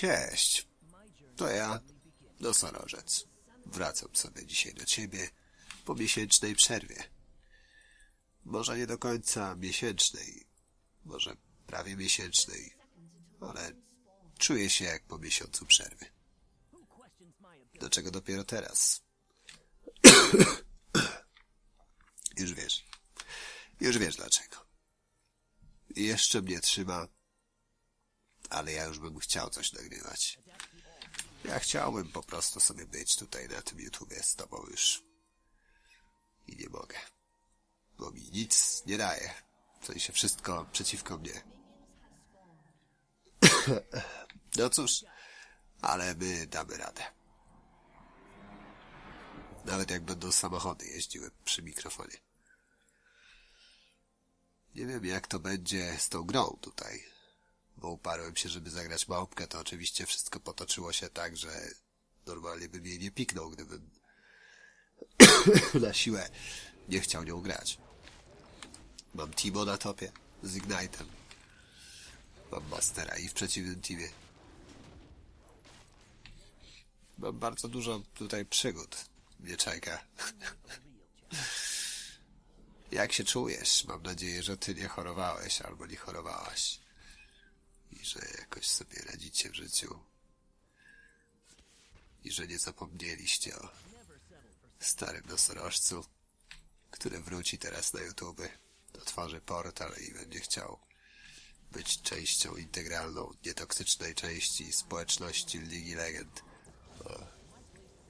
Cześć. To ja, nosorożec. Wracam sobie dzisiaj do ciebie po miesięcznej przerwie. Może nie do końca miesięcznej, może prawie miesięcznej, ale czuję się jak po miesiącu przerwy. Dlaczego dopiero teraz? Już wiesz. Już wiesz dlaczego. Jeszcze mnie trzyma, ale ja już bym chciał coś nagrywać. Ja chciałbym po prostu sobie być tutaj na tym YouTubie z tobą już. I nie mogę. Bo mi nic nie daje. W sensie wszystko przeciwko mnie. No cóż, ale my damy radę. Nawet jak będą samochody jeździły przy mikrofonie. Nie wiem jak to będzie z tą grą tutaj. Bo uparłem się, żeby zagrać małpkę, to oczywiście wszystko potoczyło się tak, że normalnie bym jej nie piknął, gdybym na siłę nie chciał nią grać. Mam Timo na topie z Ignite'em. Mam Mastera i w przeciwnym teamie. Mam bardzo dużo tutaj przygód. Mnie czeka. Jak się czujesz? Mam nadzieję, że ty nie chorowałeś albo nie chorowałaś. I że jakoś sobie radzicie w życiu. I że nie zapomnieliście o starym nosorożcu, który wróci teraz na YouTube. Otworzy portal i będzie chciał być częścią integralną, nietoksycznej części społeczności Ligi Legend. O,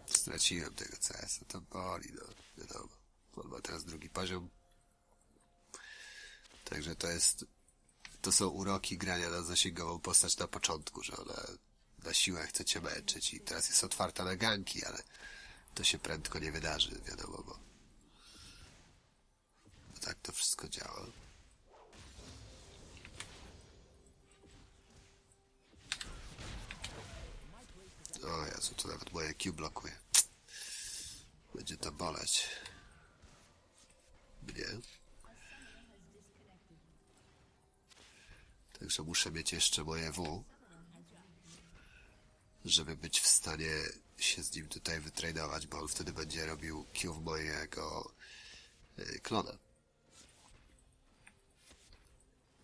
straciłem tego CS-a, to boli, no, wiadomo. On ma teraz drugi poziom. Także to jest, to są uroki grania na zasięgową postać na początku, że ona na siłę chce cię męczyć i teraz jest otwarta na ganki, ale to się prędko nie wydarzy, wiadomo, bo, bo tak to wszystko działa. O Jezu, to nawet moje Q blokuje. Będzie to boleć. Mnie. Także muszę mieć jeszcze moje W, żeby być w stanie się z nim tutaj wytradować, bo on wtedy będzie robił Q w mojego y, klona.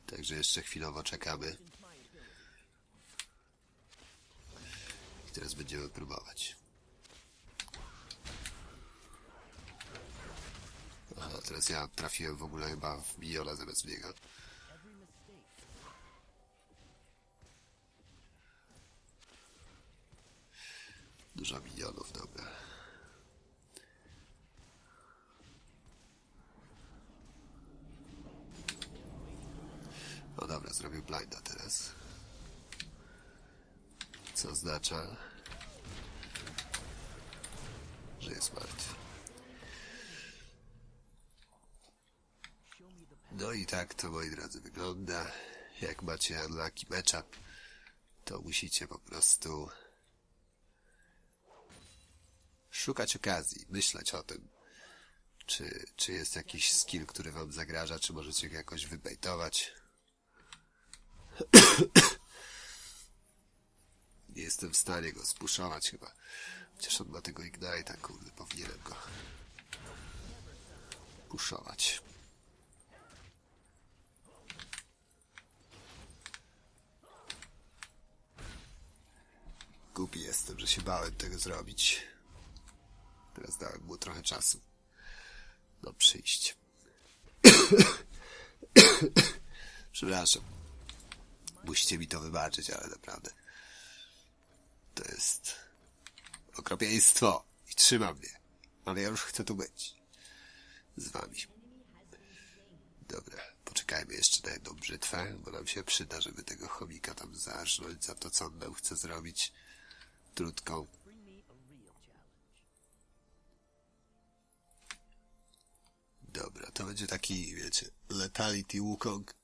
Także jeszcze chwilowo czekamy. I teraz będziemy próbować. Aha, teraz ja trafiłem w ogóle chyba w miliona zamiast niego. Dużo milionów, dobra. No dobra, zrobię blinda teraz. Co oznacza, że jest martwy. No i tak to, moi drodzy, wygląda. Jak macie unlucky matchup, to musicie po prostu szukać okazji, myśleć o tym, czy, czy jest jakiś skill, który wam zagraża, czy możecie go jakoś wybejtować. Nie jestem w stanie go spuszować chyba. Chociaż on ma tego Ignite'a, kurde, powinienem go puszować. Głupi jestem, że się bałem tego zrobić. Teraz dałem mu trochę czasu. No przyjść. Przepraszam. Musicie mi to wybaczyć, ale naprawdę. To jest okropieństwo i trzyma mnie. Ale ja już chcę tu być. Z wami. Dobra, poczekajmy jeszcze na jedną brzytwę, bo nam się przyda, żeby tego chomika tam zarżnąć za to, co on chce zrobić trutką. To będzie taki, wiecie, Letality Wukong,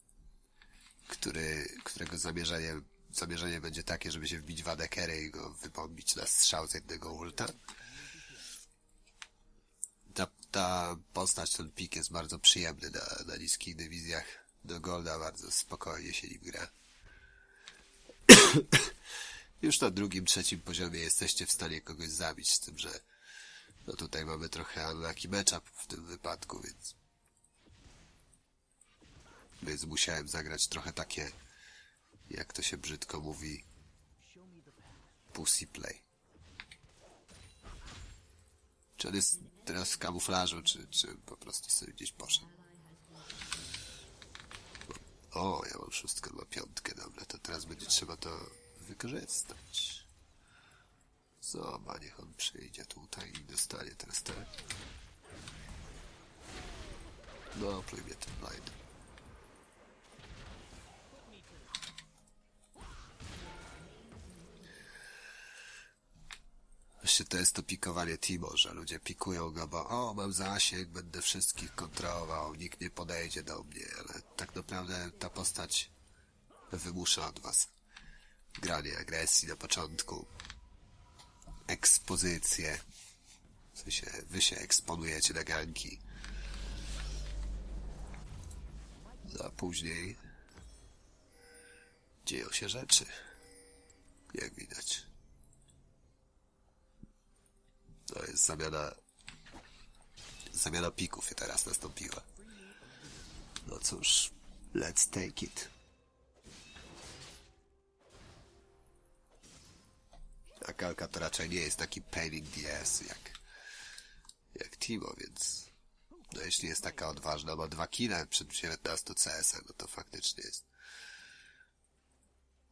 który, którego zamierzenie, zamierzenie będzie takie, żeby się wbić w adekery i go wypombić na strzał z jednego ulta. Ta, ta postać, ten pik jest bardzo przyjemny na, na niskich dywizjach. Do Golda bardzo spokojnie się nim gra. już na drugim, trzecim poziomie jesteście w stanie kogoś zabić, z tym, że no tutaj mamy trochę unlucky matchup w tym wypadku, więc więc musiałem zagrać trochę takie, jak to się brzydko mówi, pussy play. Czy on jest teraz w kamuflażu, czy, czy po prostu sobie gdzieś poszedł? O, ja mam szóstkę, ma piątkę, dobra, to teraz będzie trzeba to wykorzystać. Zobacz, niech on przyjdzie tutaj i dostanie teraz te. No, pluj mnie ten blind. Właśnie to jest to pikowanie Timo, że ludzie pikują go, bo o, mam zasięg, będę wszystkich kontrolował, nikt nie podejdzie do mnie, ale tak naprawdę ta postać wymusza od was granie agresji na początku, ekspozycję, w sensie wy się eksponujecie na ganki, a później dzieją się rzeczy, jak widać. To jest zamiana. Zamiana pików teraz nastąpiła. No cóż, let's take it. A Kalka to raczej nie jest taki pain in the ass jak, jak Timo, więc no jeśli jest taka odważna, ma dwa kile przed 19 CS, no to faktycznie jest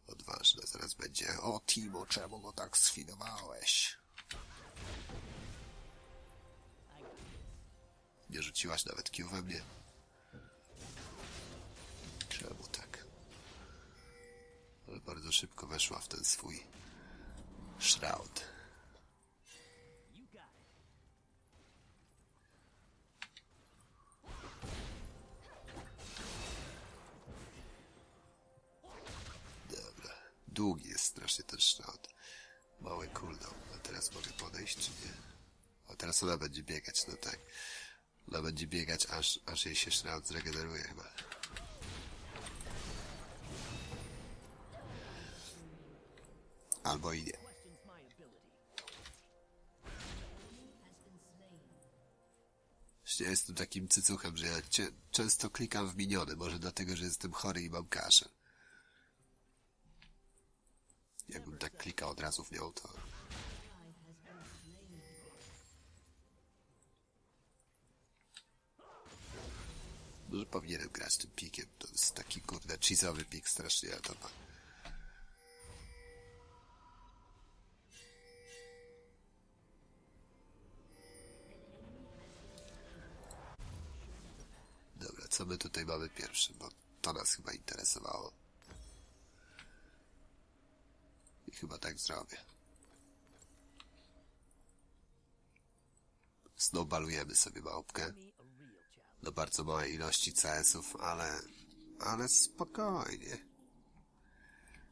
odważna. Zaraz będzie, o Timo, czemu go tak sfidowałeś? Nie rzuciłaś nawet Q we mnie. Czemu tak? Ale bardzo szybko weszła w ten swój shroud. Dobra. Długi jest strasznie ten shroud. Mały cooldown. A teraz mogę podejść, czy nie? A teraz ona będzie biegać, no tak. Ona będzie biegać, aż, aż jej się shroud zregeneruje chyba. Albo i nie. Właśnie jestem takim cycuchem, że ja często klikam w miniony, może dlatego, że jestem chory i mam kaszę. Jakbym tak klikał od razu w nią, to... Może powinienem grać tym pikiem. To jest taki kurde cheese'owy pik strasznie, ja to ma. Dobra, co my tutaj mamy pierwsze, bo to nas chyba interesowało. I chyba tak zrobię. Snowballujemy sobie małpkę do bardzo małej ilości CS-ów, ale, ale spokojnie.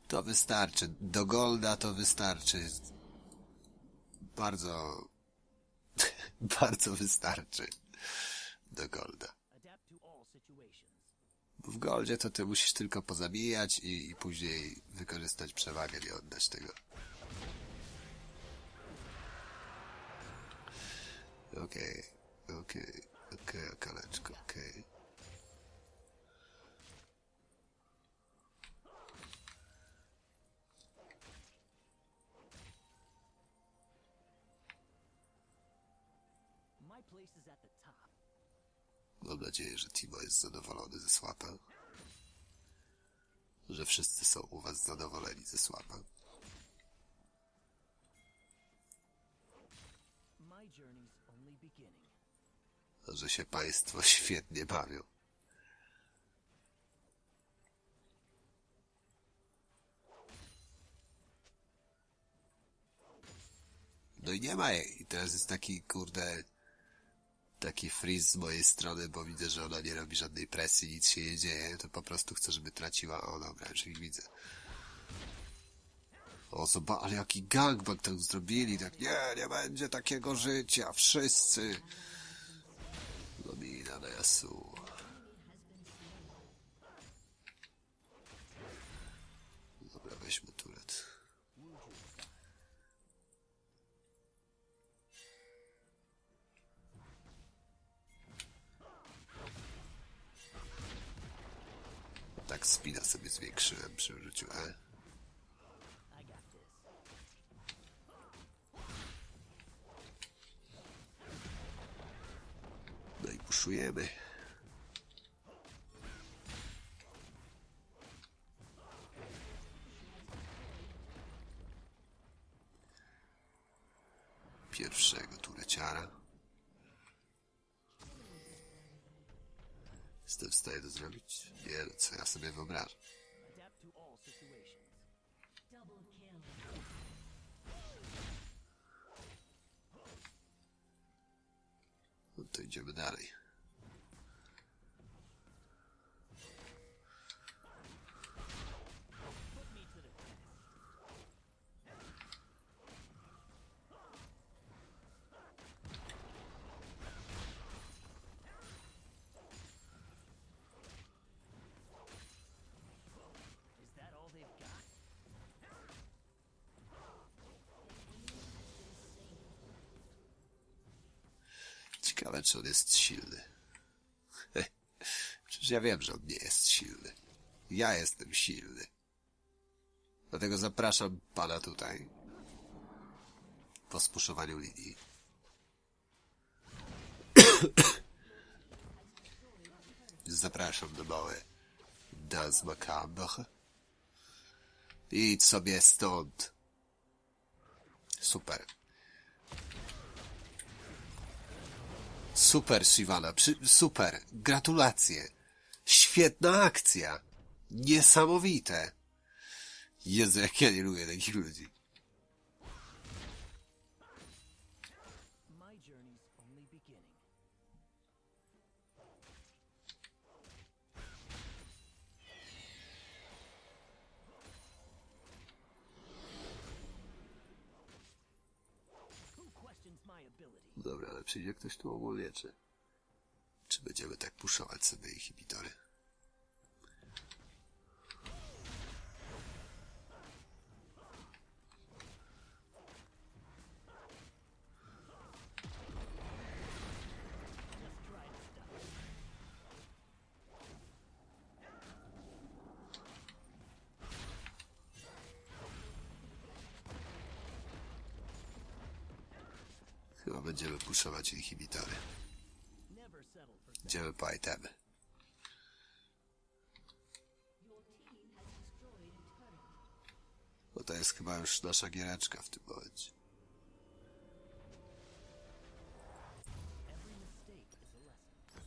To wystarczy. Do Golda to wystarczy. Bardzo, bardzo wystarczy. Do Golda. W Goldzie to ty musisz tylko pozabijać i, i później wykorzystać przewagę, nie oddać tego. Okej, okej, okej, okaleczko, okej. Is at the top. Mam nadzieję, że Timo jest zadowolony ze słapa. Że wszyscy są u was zadowoleni ze słapa. My journey's. Że się państwo świetnie bawią. No i nie ma jej. I teraz jest taki, kurde, taki freeze z mojej strony, bo widzę, że ona nie robi żadnej presji, nic się nie dzieje, to po prostu chcę, żeby traciła. O, dobra, już ich widzę. O, zobacz, ale jaki gangbang tam zrobili, tak, nie, nie będzie takiego życia, wszyscy. Domina na Yasuo. Dobra, weźmy turet. Tak spina sobie zwiększyłem przy rzuciu E. Pierwszego tureciara. Jestem w stanie to zrobić? Nie, no co ja sobie wyobrażam. No to idziemy dalej. Czy on jest silny. Przecież ja wiem, że on nie jest silny. Ja jestem silny. Dlatego zapraszam pana tutaj. Po spuszowaniu linii. Zapraszam do małe Das Macabre. Idź sobie stąd. Super. Super, Shivana, super. Gratulacje. Świetna akcja. Niesamowite. Jezu, jak ja nie lubię takich ludzi. Przyjdzie ktoś tu ogólnie, czy... Czy będziemy tak puszować sobie inhibitory? Just try to stop. Chyba będziemy puszować inhibitory. Idziemy po itemy. No to jest chyba już nasza giereczka w tym momencie.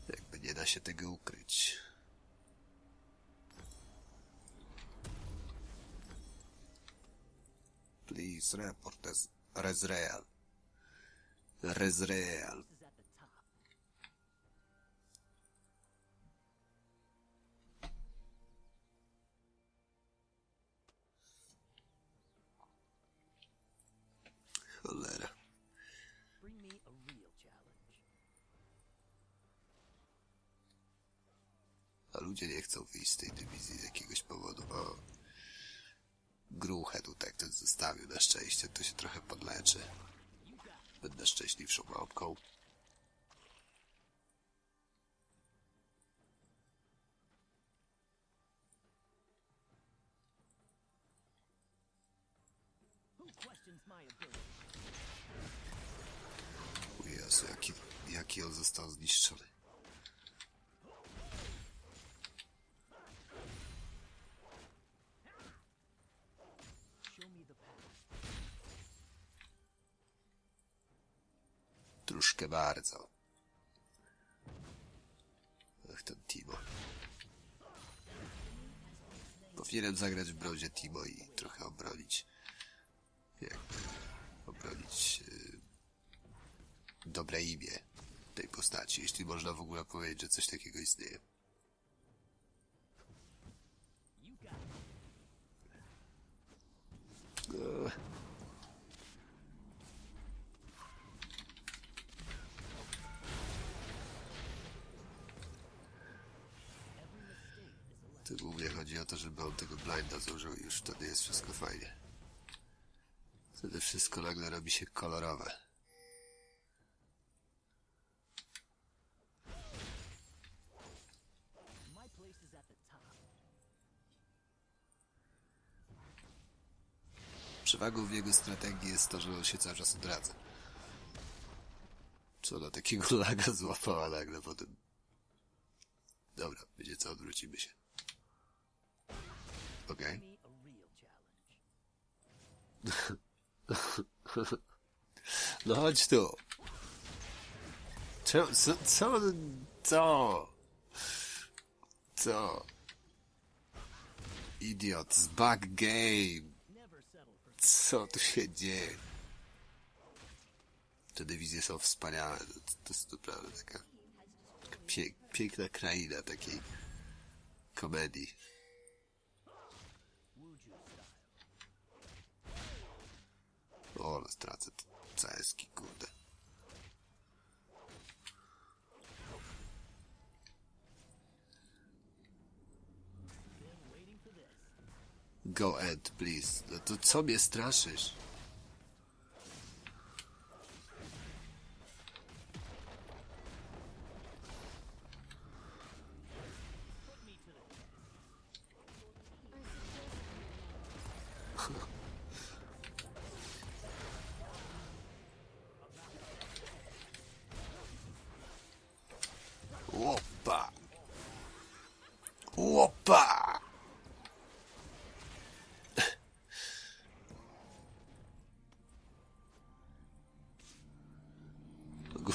Jakby nie da się tego ukryć. Please report as Rezreal. Rezreal. Cholera. A ludzie nie chcą wyjść z tej dywizji z jakiegoś powodu. O. Gruchę tutaj ktoś zostawił. Na szczęście to się trochę podleczy. Będę szczęśliwszą małpką. Jezu, jaki, jaki on został zniszczony. Bardzo. Ach, ten Timo. Powinienem zagrać w brodzie Timo i trochę obronić. Jakby obronić yy, dobre imię tej postaci, jeśli można w ogóle powiedzieć, że coś takiego istnieje. blinda zużył i już wtedy jest wszystko fajnie. Wtedy wszystko nagle robi się kolorowe. Przewagą w jego strategii jest to, że on się cały czas odradza. Co ona takiego laga złapała nagle potem? Dobra, będzie co, odwrócimy się. Challenge. No chodź tu. Czemu, co, co, co? Co? Idiot, z back game. Co tu się dzieje? Te dywizje są wspaniałe. To, to jest naprawdę taka pie, piękna kraina takiej komedii. Wuju style. O, no stracę te ceski, kurde. Go Ed, please. No to co mnie straszysz?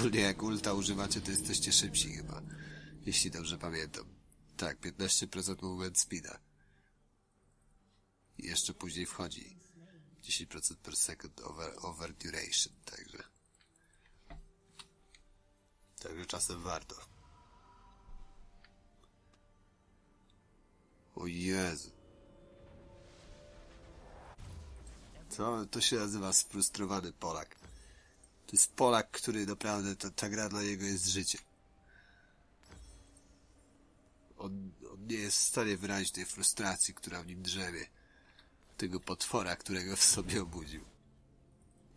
Ogólnie jak ulta używacie, to jesteście szybsi chyba. Jeśli dobrze pamiętam. Tak, 15% movement speeda. I jeszcze później wchodzi 10% per second over, over duration, także... Także czasem warto. O Jezu. Co? To się nazywa sfrustrowany Polak. To jest Polak, który naprawdę, ta, ta gra dla niego jest życie. On, on nie jest w stanie wyrazić tej frustracji, która w nim drzemie. Tego potwora, którego w sobie obudził.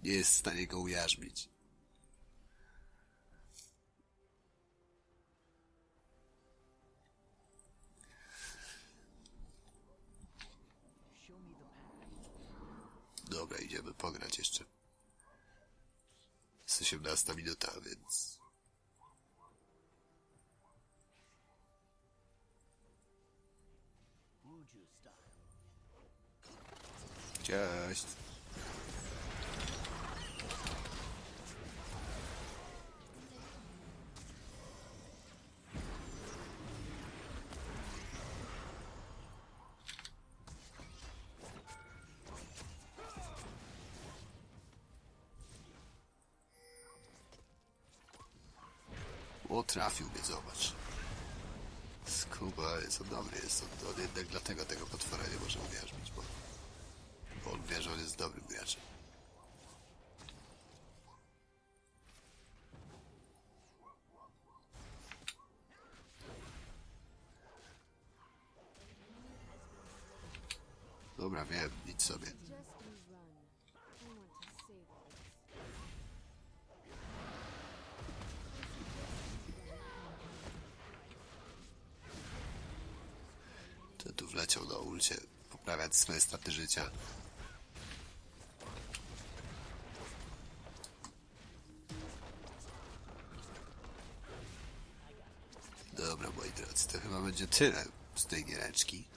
Nie jest w stanie go ujarzmić. Dobra, idziemy pograć jeszcze. Jest 18 minuta, więc... Cześć. O, trafił mnie, zobacz. Skuba jest dobry, jest on, on jednak dlatego tego potwora nie może uwierzyć, bo bo on wie, że on jest dobrym graczem. Dobra, wiem, idź sobie. Ulcie poprawiać swoje straty życia. Dobra, moi drodzy, to chyba będzie tyle z tej giereczki.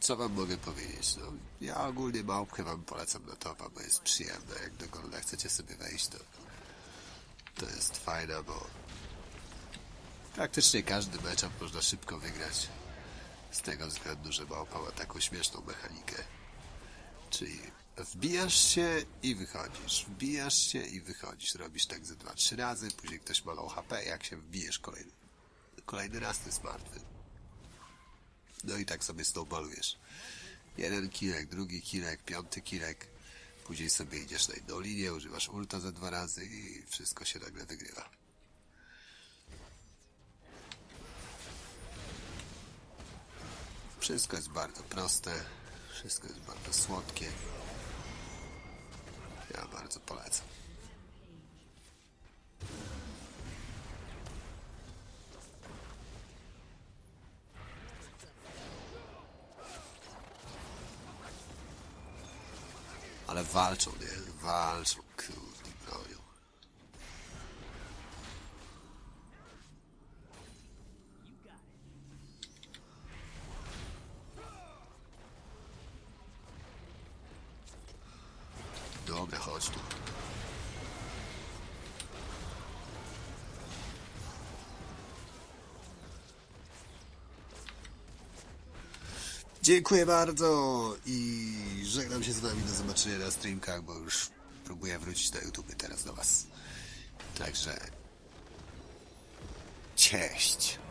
Co wam mogę powiedzieć? No, ja ogólnie małpkę wam polecam na topa, bo jest przyjemna. Jak do golda chcecie sobie wejść, to to jest fajne, bo praktycznie każdy matchup można szybko wygrać. Z tego względu, że małpa ma taką śmieszną mechanikę. Czyli wbijasz się i wychodzisz, wbijasz się i wychodzisz. Robisz tak ze 2-3 razy, później ktoś ma low HP, jak się wbijesz kolejny, kolejny raz, to jest martwy. No i tak sobie snowballujesz. Jeden kilek, drugi kilek, piąty kilek. Później sobie idziesz na inną linię, używasz ulta za dwa razy i wszystko się nagle wygrywa. Wszystko jest bardzo proste, wszystko jest bardzo słodkie. Ja bardzo polecam. Ale walczą, nie? Walczą. Dobra, chodź tu. Dziękuję bardzo i żegnam się z wami. Do zobaczenia na streamkach, bo już próbuję wrócić na YouTube teraz do was. Także... Cześć!